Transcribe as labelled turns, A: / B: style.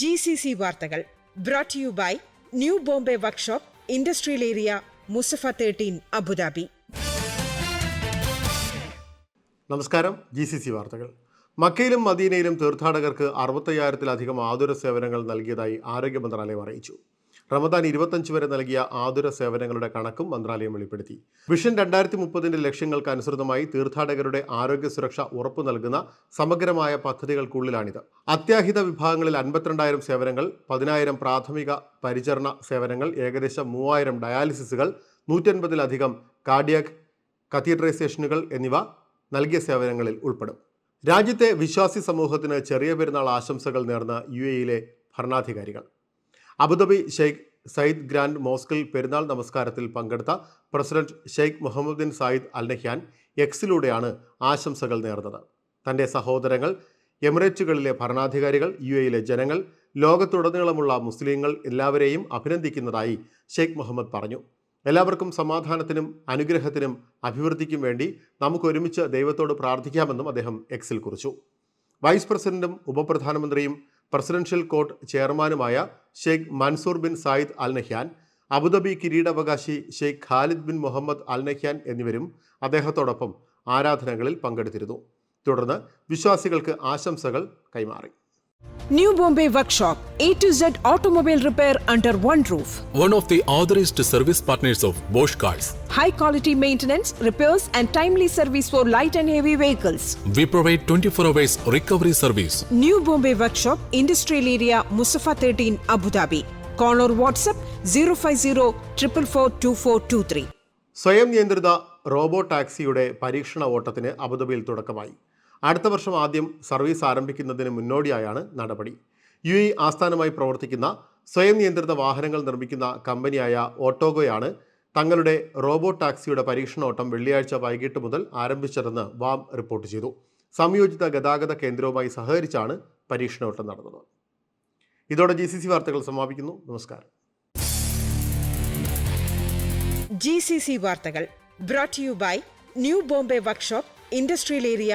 A: G C C വാർത്തകൾ brought you by new Bombay workshop industrial area Musaffah thirteen Abu Dhabi
B: നമസ്കാരം. G C C വാർത്തകൾ. മക്കയിലും മദീനയിലും തീർത്ഥാടകർക്ക് അറുപത്തയ്യായിരത്തിലധികം ആതുര സേവനങ്ങൾ നൽകിയതായി ആരോഗ്യ മന്ത്രാലയം അറിയിച്ചു. റമദാൻ ഇരുപത്തഞ്ച് വരെ നൽകിയ ആതുര സേവനങ്ങളുടെ കണക്കും മന്ത്രാലയം വെളിപ്പെടുത്തി. വിഷൻ രണ്ടായിരത്തി മുപ്പതിന്റെ ലക്ഷ്യങ്ങൾക്ക് അനുസൃതമായി തീർത്ഥാടകരുടെ ആരോഗ്യ സുരക്ഷ ഉറപ്പു നൽകുന്ന സമഗ്രമായ പദ്ധതികൾക്കുള്ളിലാണിത്. അത്യാഹിത വിഭാഗങ്ങളിൽ അൻപത്തിരണ്ടായിരം സേവനങ്ങൾ പതിനായിരം പ്രാഥമിക പരിചരണ സേവനങ്ങൾ ഏകദേശം മൂവായിരം ഡയാലിസിസുകൾ നൂറ്റൻപതിലധികം കാർഡിയാക് കത്തീഡ്രൈസേഷനുകൾ എന്നിവ നൽകിയ സേവനങ്ങളിൽ ഉൾപ്പെടും. രാജ്യത്തെ വിശ്വാസി സമൂഹത്തിന് ചെറിയ പെരുന്നാൾ ആശംസകൾ നേർന്ന യു എയിലെ ഭരണാധികാരികൾ. Abu Dhabi Sheikh Zayed grand മോസ്കിൽ പെരുന്നാൾ നമസ്കാരത്തിൽ പങ്കെടുത്ത president Sheikh Mohamed bin Zayed Al Nahyan എക്സിലൂടെയാണ് ആശംസകൾ നേർന്നത്. തന്റെ സഹോദരങ്ങൾ എമിറേറ്റുകളിലെ ഭരണാധികാരികൾ യു എയിലെ ജനങ്ങൾ ലോകത്തുടനീളമുള്ള മുസ്ലിങ്ങൾ എല്ലാവരെയും അഭിനന്ദിക്കുന്നതായി ഷെയ്ഖ് മുഹമ്മദ് പറഞ്ഞു. എല്ലാവർക്കും സമാധാനത്തിനും അനുഗ്രഹത്തിനും അഭിവൃദ്ധിക്കും വേണ്ടി നമുക്ക് ഒരുമിച്ച് ദൈവത്തോട് പ്രാർത്ഥിക്കാമെന്നും അദ്ദേഹം എക്സിൽ കുറിച്ചു. വൈസ് പ്രസിഡന്റും ഉപപ്രധാനമന്ത്രിയും പ്രസിഡൻഷ്യൽ കോർട്ട് ചെയർമാനുമായ Sheikh Mansour bin Zayed Al Nahyan Abu Dhabi കിരീടാവകാശി Sheikh Khalid bin Mohamed Al Nahyan എന്നിവരും അദ്ദേഹത്തോടൊപ്പം ആരാധനകളിൽ പങ്കെടുത്തിരുന്നു. തുടർന്ന് വിശ്വാസികൾക്ക് ആശംസകൾ കൈമാറി.
A: New Bombay Workshop, A to Z automobile repair under one roof.
C: one of the authorized service partners of Bosch Cars.
A: high quality maintenance, repairs, and timely service for light and heavy vehicles.
C: We provide 24 hours recovery service.
A: New Bombay Workshop, Industrial Area, Musafa 13, Abu Dhabi. Call or WhatsApp 050 444
B: സ്വയം നിയന്ത്രിത robo ടാക്സിയുടെ പരീക്ഷണ ഓട്ടത്തിന് അബുദാബിയിൽ തുടക്കമായി അടുത്ത വർഷം ആദ്യം service ആരംഭിക്കുന്നതിന് മുന്നോടിയായാണ് നടപടി. യു എ ആസ്ഥാനമായി പ്രവർത്തിക്കുന്ന സ്വയം നിയന്ത്രിത വാഹനങ്ങൾ നിർമ്മിക്കുന്ന കമ്പനിയായ ഓട്ടോഗോയാണ് തങ്ങളുടെ റോബോ ടാക്സിയുടെ പരീക്ഷണോട്ടം വെള്ളിയാഴ്ച വൈകിട്ട് മുതൽ ആരംഭിച്ചതെന്ന് വാം റിപ്പോർട്ട് ചെയ്തു. സംയോജിത ഗതാഗത കേന്ദ്രവുമായി സഹകരിച്ചാണ് പരീക്ഷണോട്ടം നടന്നത്. ഇതോടെ ജി സി സി വാർത്തകൾ സമാപിക്കുന്നു. നമസ്കാരം.
A: ജി സി സി വാർത്തകൾ brought you by new Bombay workshop industrial area